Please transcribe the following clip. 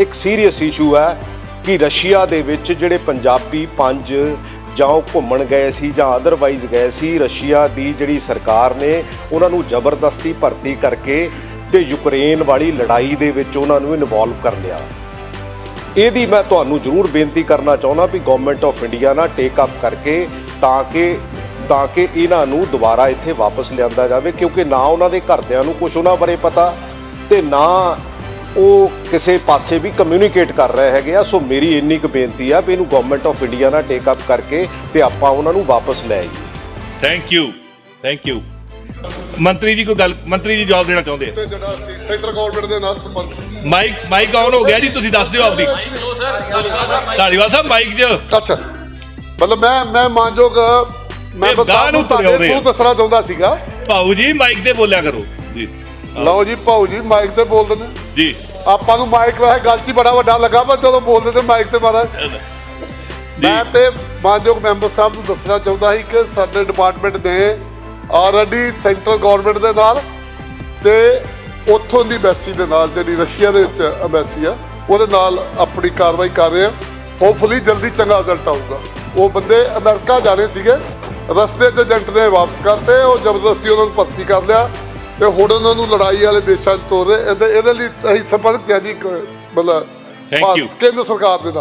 ਇੱਕ serious issue ਹੈ ਕਿ ਰਸ਼ੀਆ ਦੇ ਵਿੱਚ ਜਿਹੜੇ ਪੰਜਾਬੀ ਪੰਜ ਜਾਂ ਉਹ ਘੁੰਮਣ ਗਏ ਸੀ ਜਾਂ ਅਦਰਵਾਈਜ਼ ਗਏ ਸੀ, ਰਸ਼ੀਆ ਦੀ ਜਿਹੜੀ ਸਰਕਾਰ ਨੇ ਉਹਨਾਂ ਨੂੰ ਜ਼ਬਰਦਸਤੀ ਭਰਤੀ ਕਰਕੇ ਤੇ ਯੂਕਰੇਨ ਵਾਲੀ ਲੜਾਈ ਦੇ ਵਿੱਚ ਉਹਨਾਂ ਨੂੰ ਇਨਵੋਲਵ ਕਰ ਲਿਆ। ਇਹਦੀ ਮੈਂ ਤੁਹਾਨੂੰ ਜ਼ਰੂਰ ਬੇਨਤੀ ਕਰਨਾ ਚਾਹੁੰਦਾ ਵੀ ਗਵਰਨਮੈਂਟ ਆਫ ਇੰਡੀਆ ਨਾਲ ਟੇਕ ਅਪ ਕਰਕੇ ਤਾਂ ਕਿ ਤਾਂ ਕਿ ਇਹਨਾਂ ਨੂੰ ਦੁਬਾਰਾ ਇੱਥੇ ਵਾਪਸ ਲਿਆਂਦਾ ਜਾਵੇ, ਕਿਉਂਕਿ ਨਾ ਉਹਨਾਂ ਦੇ ਘਰਦਿਆਂ ਨੂੰ ਕੁਝ ਉਹਨਾਂ ਬਾਰੇ ਪਤਾ ਤੇ ਨਾ ਉਹ ਕਿਸੇ ਪਾਸੇ ਵੀ ਕਮਿਊਨੀਕੇਟ ਕਰ ਰਹੇ ਹੈਗੇ ਆ। ਸੋ ਮੇਰੀ ਇੰਨੀ ਕੁ ਬੇਨਤੀ ਆ ਵੀ ਇਹਨੂੰ ਗਵਰਨਮੈਂਟ ਆਫ ਇੰਡੀਆ ਨਾਲ ਟੇਕ ਅਪ ਕਰਕੇ ਤੇ ਆਪਾਂ ਉਹਨਾਂ ਨੂੰ ਵਾਪਸ ਲੈ ਆਈਏ। ਥੈਂਕ ਯੂ ਥੈਂਕ ਯੂ ਮੰਤਰੀ ਜੀ ਕੋਈ ਗੱਲ ਮੰਤਰੀ ਜੀ ਜਵਾਬ ਦੇਣਾ ਚਾਹੁੰਦੇ ਆ? ਤੇ ਜਿਹੜਾ ਸੀ ਸੈਂਟਰ ਗਵਰਨਮੈਂਟ ਦੇ ਨਾਲ ਸੰਬੰਧ ਮਾਈਕ ਮਾਈਕ ਆਨ ਹੋ ਗਿਆ ਜੀ ਤੁਸੀਂ ਦੱਸ ਦਿਓ ਆਪਦੀ। ਧਾਲੀਵਾਲ ਸਾਹਿਬ ਮਾਈਕ ਜੀ ਅੱਛਾ। ਮਤਲਬ ਮੈਂ ਮੈਂ ਮਾਨਯੋਗ ਮੈਂ ਬਸ ਤੁਹਾਨੂੰ ਦੱਸਣਾ ਚਾਹੁੰਦਾ ਸੀਗਾ। ਭਾਊ ਜੀ ਮਾਈਕ ਤੇ ਬੋਲਿਆ ਕਰੋ। ਜੀ। ਲਓ ਜੀ ਭਾਊ ਜੀ ਮਾਈਕ ਤੇ ਬੋਲ ਦਿੰਦੇ ਜੀ। ਆਪਾਂ ਨੂੰ ਮਾਈਕ ਵੈਸੇ ਗੱਲ 'ਚ ਹੀ ਬੜਾ ਵੱਡਾ ਲੱਗਾ ਪਰ ਜਦੋਂ ਬੋਲਦੇ ਤੇ ਮਾਈਕ ਤੇ ਮਾਰਾ ਮੈਂ ਤੇ ਮਾਨਯੋਗ ਮੈਂਬਰ ਸਾਹਿਬ ਨੂੰ ਦੱਸਣਾ ਚਾਹੁੰਦਾ ਸੀ ਕਿ ਸਾਡੇ ਡਿਪਾਰਟਮੈਂਟ ਨੇ ਆਲਰੇਡੀ ਸੈਂਟਰਲ ਗਵਰਨਮੈਂਟ ਦੇ ਨਾਲ ਤੇ ਉੱਥੋਂ ਦੀ ਐਮਬੈਸੀ ਦੇ ਨਾਲ ਜਿਹੜੀ ਰਸ਼ੀਆ ਦੇ ਵਿੱਚ ਐਮਬੈਸੀ ਆ ਉਹਦੇ ਨਾਲ ਆਪਣੀ ਕਾਰਵਾਈ ਕਰ ਰਹੇ ਆ। ਹੋਪਫੁਲੀ ਜਲਦੀ ਚੰਗਾ ਰਿਜ਼ਲਟ ਆਊਗਾ। ਉਹ ਬੰਦੇ ਅਮਰੀਕਾ ਜਾਣੇ ਸੀਗੇ ਰਸਤੇ 'ਚ ਏਜੰਟ ਨੇ ਵਾਪਸ ਕਰਤੇ ਉਹ ਜ਼ਬਰਦਸਤੀ ਉਹਨਾਂ ਨੂੰ ਭਰਤੀ ਕਰ ਲਿਆ। ਤੇ ਹੁਣ ਉਹਨਾਂ ਨੂੰ ਲੜਾਈ ਵਾਲੇ ਦੇਸ਼ਾਂ 'ਚ ਤੋਰੇ ਇਹਦੇ ਇਹਦੇ ਲਈ ਅਸੀਂ ਸੰਪਰਕ ਜੀ ਮਤਲਬ ਭਾਰਤ-. ਕੇਂਦਰ ਸਰਕਾਰ ਦੇ ਨਾਲ